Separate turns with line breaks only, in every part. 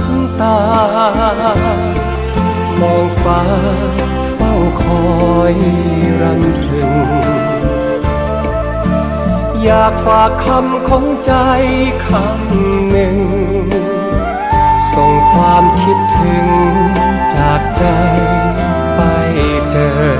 บตามองฟ้าเฝ้าคอยรำพึง อยากฝากคำของใจคำหนึ่ง ส่งความคิดถึงจากใจไปเจอ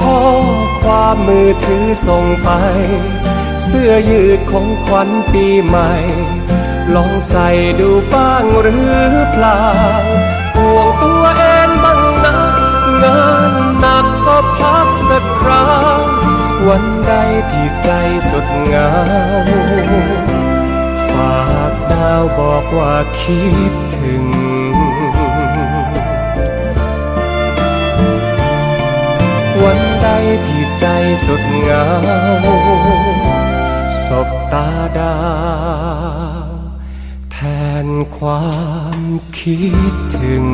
ข้อความมือถือส่งไป เสื้อยืดของขวัญปีใหม่ ลองใส่ดูบ้างหรือเปล่าห่วงตัวเองบ้างนะงานหนักก็พักสักคราววันใดที่ใจสดเงาฝากดาวบอกว่าคิดถึง ที่ใจสุดเหงาสบตาดาวแทนความคิดถึง